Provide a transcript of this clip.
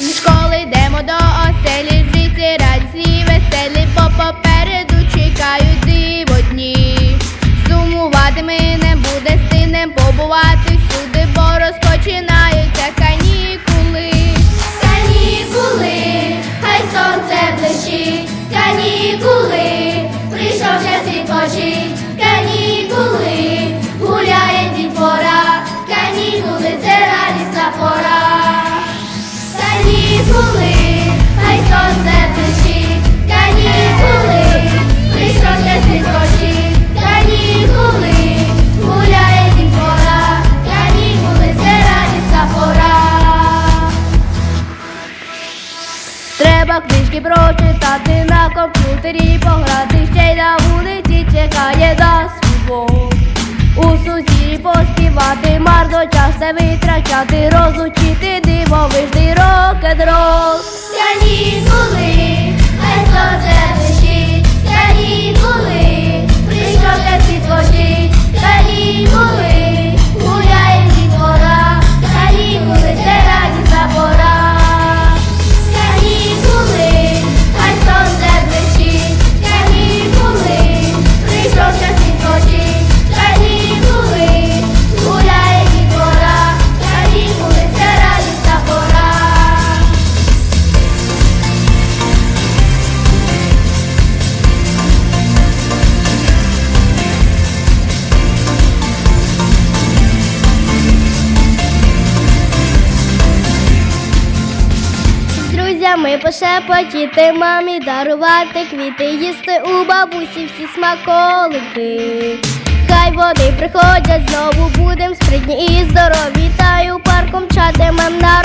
Зі школи йдемо до оселі, відпочить, канікули, гуляє дітвора, канікули, це радісна пора. Канікули, хай сонце блищить, канікули, прийшов час відпочить, канікули, гуляє дітвора, канікули, це радісна пора. Треба книжки прочитати на комп'ютері, пограти вулиці за свого. У сусірі поспівати, марно час не витрачати, розучити дивовижний рок-н-рол. Канікули, хай Друзями пошепотіти, мамі дарувати квіти, їсти у бабусі всі смаколики. Хай вони приходять знову, будем спритні і здорові, та й у парку мчатимем на